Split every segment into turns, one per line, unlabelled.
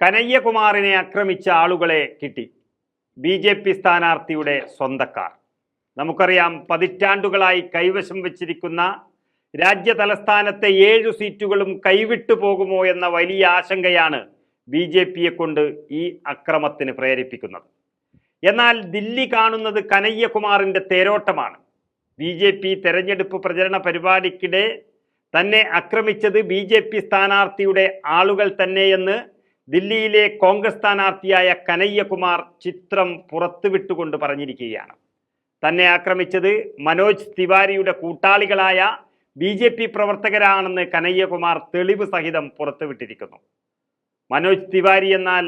കനയ്യകുമാറിനെ ആക്രമിച്ച ആളുകളെ കിട്ടി. ബി ജെ പി സ്ഥാനാർത്ഥിയുടെ സ്വന്തക്കാർ. നമുക്കറിയാം പതിറ്റാണ്ടുകളായി കൈവശം വച്ചിരിക്കുന്ന രാജ്യ തലസ്ഥാനത്തെ ഏഴു സീറ്റുകളും കൈവിട്ടു പോകുമോ എന്ന വലിയ ആശങ്കയാണ് ബി ജെ പിയെ കൊണ്ട് ഈ അക്രമത്തിന് പ്രേരിപ്പിക്കുന്നത്. എന്നാൽ ദില്ലി കാണുന്നത് കനയ്യകുമാറിന്റെ തേരോട്ടമാണ്. ബി ജെ പി തെരഞ്ഞെടുപ്പ് പ്രചരണ പരിപാടിക്കിടെ തന്നെ ആക്രമിച്ചത് ബി ജെ പി സ്ഥാനാർത്ഥിയുടെ ആളുകൾ തന്നെയെന്ന് ദില്ലിയിലെ കോൺഗ്രസ് സ്ഥാനാർത്ഥിയായ കനയ്യകുമാർ ചിത്രം പുറത്തുവിട്ടുകൊണ്ട് പറഞ്ഞിരിക്കുകയാണ്. തന്നെ ആക്രമിച്ചത് മനോജ് തിവാരിയുടെ കൂട്ടാളികളായ ബി ജെ പി പ്രവർത്തകരാണെന്ന് കനയ്യകുമാർ തെളിവ് സഹിതം പുറത്തുവിട്ടിരിക്കുന്നു. മനോജ് തിവാരി എന്നാൽ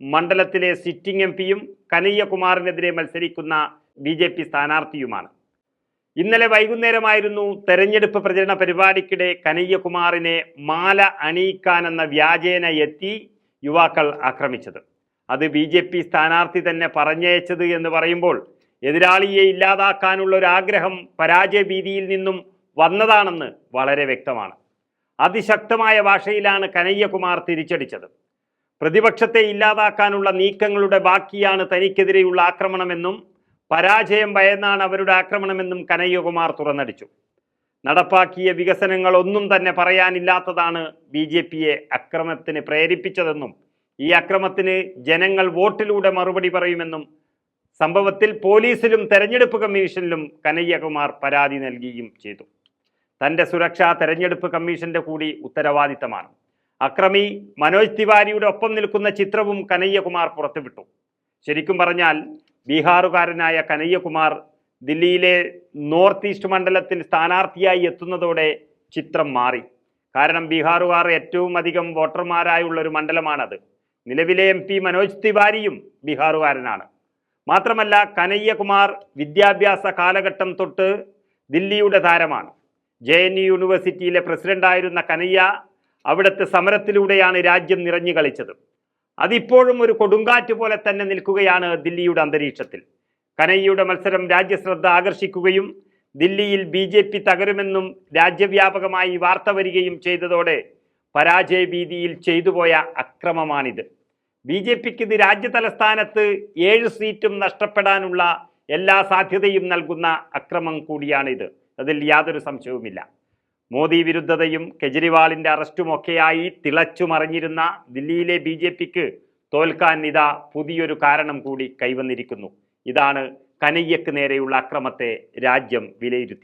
മണ്ഡലത്തിലെ സിറ്റിംഗ് എം പിയും കനയ്യകുമാറിനെതിരെ മത്സരിക്കുന്ന ബി ജെ പി സ്ഥാനാർത്ഥിയുമാണ്. ഇന്നലെ വൈകുന്നേരമായിരുന്നു തെരഞ്ഞെടുപ്പ് പ്രചരണ പരിപാടിക്കിടെ കനയ്യകുമാറിനെ മാല അണിയിക്കാനെന്ന വ്യാജേന എത്തി യുവാക്കൾ ആക്രമിച്ചത്. അത് ബി ജെ പി സ്ഥാനാർത്ഥി തന്നെ പറഞ്ഞയച്ചത് എന്ന് പറയുമ്പോൾ എതിരാളിയെ ഇല്ലാതാക്കാനുള്ള ഒരു ആഗ്രഹം പരാജയഭീതിയിൽ നിന്നും വന്നതാണെന്ന് വളരെ വ്യക്തമാണ്. അതിശക്തമായ ഭാഷയിലാണ് കനയ്യകുമാർ തിരിച്ചടിച്ചത്. പ്രതിപക്ഷത്തെ ഇല്ലാതാക്കാനുള്ള നീക്കങ്ങളുടെ ബാക്കിയാണ് തനിക്കെതിരെയുള്ള ആക്രമണമെന്നും പരാജയം ഭയന്നാണ് അവരുടെ ആക്രമണമെന്നും കനയ്യകുമാർ തുറന്നടിച്ചു. നടപ്പാക്കിയ വികസനങ്ങളൊന്നും തന്നെ പറയാനില്ലാത്തതാണ് ബി ജെ പിയെ അക്രമത്തിന് പ്രേരിപ്പിച്ചതെന്നും ഈ അക്രമത്തിന് ജനങ്ങൾ വോട്ടിലൂടെ മറുപടി പറയുമെന്നും സംഭവത്തിൽ പോലീസിലും തെരഞ്ഞെടുപ്പ് കമ്മീഷനിലും കനയ്യകുമാർ പരാതി നൽകുകയും ചെയ്തു. തന്റെ സുരക്ഷ തെരഞ്ഞെടുപ്പ് കമ്മീഷന്റെ കൂടി ഉത്തരവാദിത്തമാണ്. അക്രമി മനോജ് തിവാരിയുടെ ഒപ്പം നിൽക്കുന്ന ചിത്രവും കനയ്യകുമാർ പുറത്തുവിട്ടു. ശരിക്കും പറഞ്ഞാൽ ബീഹാറുകാരനായ കനയ്യകുമാർ ദില്ലിയിലെ നോർത്ത് ഈസ്റ്റ് മണ്ഡലത്തിൽ സ്ഥാനാർത്ഥിയായി എത്തുന്നതോടെ ചിത്രം മാറി. കാരണം ബീഹാറുകാർ ഏറ്റവും അധികം വോട്ടർമാരായുള്ള ഒരു മണ്ഡലമാണത്. നിലവിലെ എം പി മനോജ് തിവാരിയും ബീഹാറുകാരനാണ്. മാത്രമല്ല കനയ്യകുമാർ വിദ്യാഭ്യാസ കാലഘട്ടം തൊട്ട് ദില്ലിയുടെ താരമാണ്. ജെ എൻ യു യൂണിവേഴ്സിറ്റിയിലെ പ്രസിഡന്റായിരുന്ന കനയ്യ അവിടുത്തെ സമരത്തിലൂടെയാണ് രാജ്യം നിറഞ്ഞു കളിച്ചത്. അതിപ്പോഴും ഒരു കൊടുങ്കാറ്റ് പോലെ തന്നെ നിൽക്കുകയാണ് ദില്ലിയുടെ അന്തരീക്ഷത്തിൽ. കനയ്യയുടെ മത്സരം രാജ്യശ്രദ്ധ ആകർഷിക്കുകയും ദില്ലിയിൽ ബി ജെ പി തകരുമെന്നും രാജ്യവ്യാപകമായി വാർത്ത വരികയും ചെയ്തതോടെ പരാജയ ഭീതിയിൽ ചെയ്തുപോയ അക്രമമാണിത്. ബി ജെ പിക്ക് ഇത് രാജ്യ തലസ്ഥാനത്ത് ഏഴ് സീറ്റും നഷ്ടപ്പെടാനുള്ള എല്ലാ സാധ്യതയും നൽകുന്ന അക്രമം കൂടിയാണിത്. അതിൽ യാതൊരു സംശയവുമില്ല. മോദി വിരുദ്ധതയും കെജ്രിവാളിന്റെ അറസ്റ്റുമൊക്കെയായി തിളച്ചു മറിഞ്ഞിരുന്ന ദില്ലിയിലെ ബി തോൽക്കാൻ ഇതാ പുതിയൊരു കാരണം കൂടി കൈവന്നിരിക്കുന്നു. ഇതാണ് കനയ്യക്ക് നേരെയുള്ള അക്രമത്തെ രാജ്യം വിലയിരുത്തി